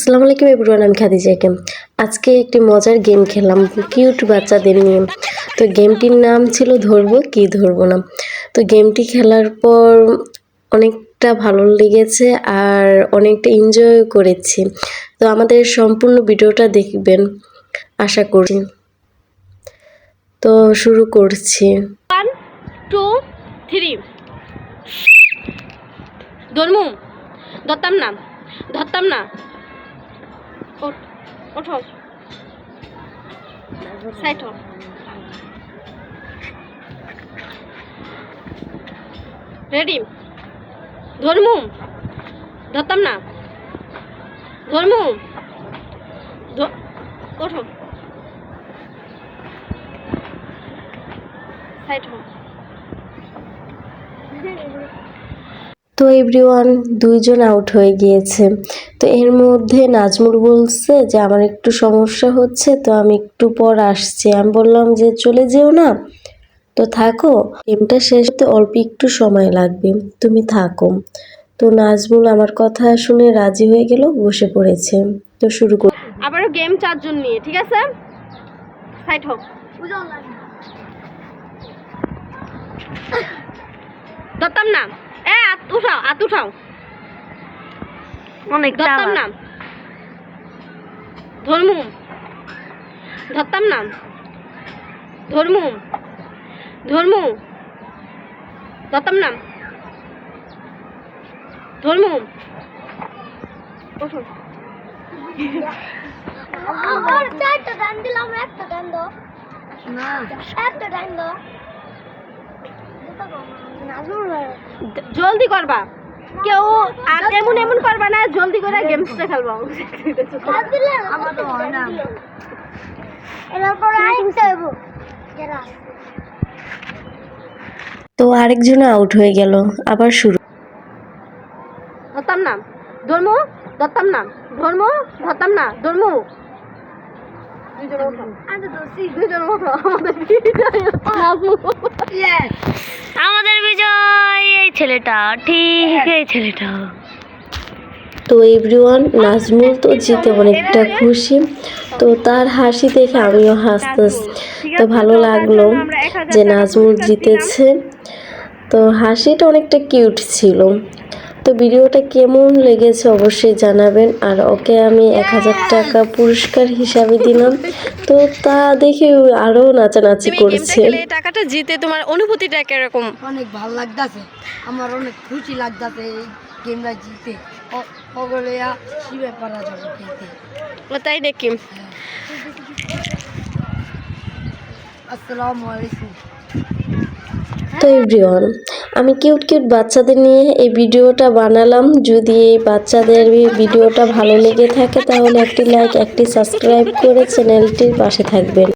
আসসালামু আলাইকুম এভরিওয়ান, আমি খাদিজা কেম আজকে একটি মজার গেম খেললাম, কিউট বাচ্চাদের নিয়ে। তো গেমটির নাম ছিল ধরবো কি ধরবো না। তো গেমটি খেলার পর অনেকটা ভালো লেগেছে আর অনেকটা এনজয় করেছি। তো আমাদের সম্পূর্ণ ভিডিওটা দেখবেন, আশা করি তো শুরু করছি। ওয়ান টু থ্রি ধরমু, ধরতাম না ধরতাম না। ওঠ ওঠো। হও রেডি? ধরমু। ধরতাম না। ধরমু। ওঠো। সাইড হও তো এভরিওয়ান দুইজন আউট হয়ে গিয়েছে। তো এর মধ্যে নাজমুর বলছে যে আমার একটু সমস্যা হচ্ছে তো আমি একটু পর আসছি। আমি বললাম যে চলে যেও না। তো থাকো গেমটা শেষ হতে অল্প একটু সময় লাগবে। তুমি থাকো। তো নাজমুল আমার কথা শুনে রাজি হয়ে গেল বসে পড়েছে। তো শুরু কর আবারও গেম চারজন নিয়ে ঠিক আছে? সাইড হোক। ধরতাম না। উঠাও আত উঠাও অনেক ধরতাম না ধর্মু। ধরতাম না ধর্মু। ধর্মু। ধরতাম না ধর্মু। ওঠো আমার চারটা ডান দিলাম একটা ডান দাও। একটা ডান দাও। জলদি করবা। কেউ আর এমন এমন করবা না জলদি করে গেমসটা খেলবা। তো আরেকজন আউট হয়ে গেল আবার শুরু। ধরতাম না। ধর্ম ধরতাম না। ধর্ম ধরতাম না। ধর্ম। দুইজন ওঠো আমাদের বিজয় নাজমু। আমাদের বিজয় এই ছেলেটা ঠিক এই ছেলেটা। তো এভরিওয়ান নাজমুল তো জিতে অনেকটা খুশি। তো তার হাসি দেখে আমিও হাসতেছি। তো ভালো লাগল যে নাজমুল জিতেছে। তো হাসিটা অনেকটা কিউট ছিল। তো ভিডিওটা কেমন লেগেছে অবশ্যই জানাবেন। আর ওকে আমি এক হাজার টাকা পুরস্কার হিসাবে দিলাম। তো তা দেখে আরও নাচানাচি করছে। এই টাকাটা জিতে তোমার অনুভূতিটা কীরকম? অনেক ভালো লাগতাছে। আমার অনেক খুশি লাগতাছে এই গেমটা জিতে। সকলে শিবে পারা যাবে তাই নাকি? আসসালামু আলাইকুম। তো এভরিওয়ান আমি কিউট কিউট বাচ্চাদের নিয়ে এই ভিডিওটা বানালাম। যদি এই বাচ্চাদের ভিডিওটা ভালো লেগে থাকে, তাহলে একটি লাইক একটি সাবস্ক্রাইব করে চ্যানেলটির পাশে থাকবেন।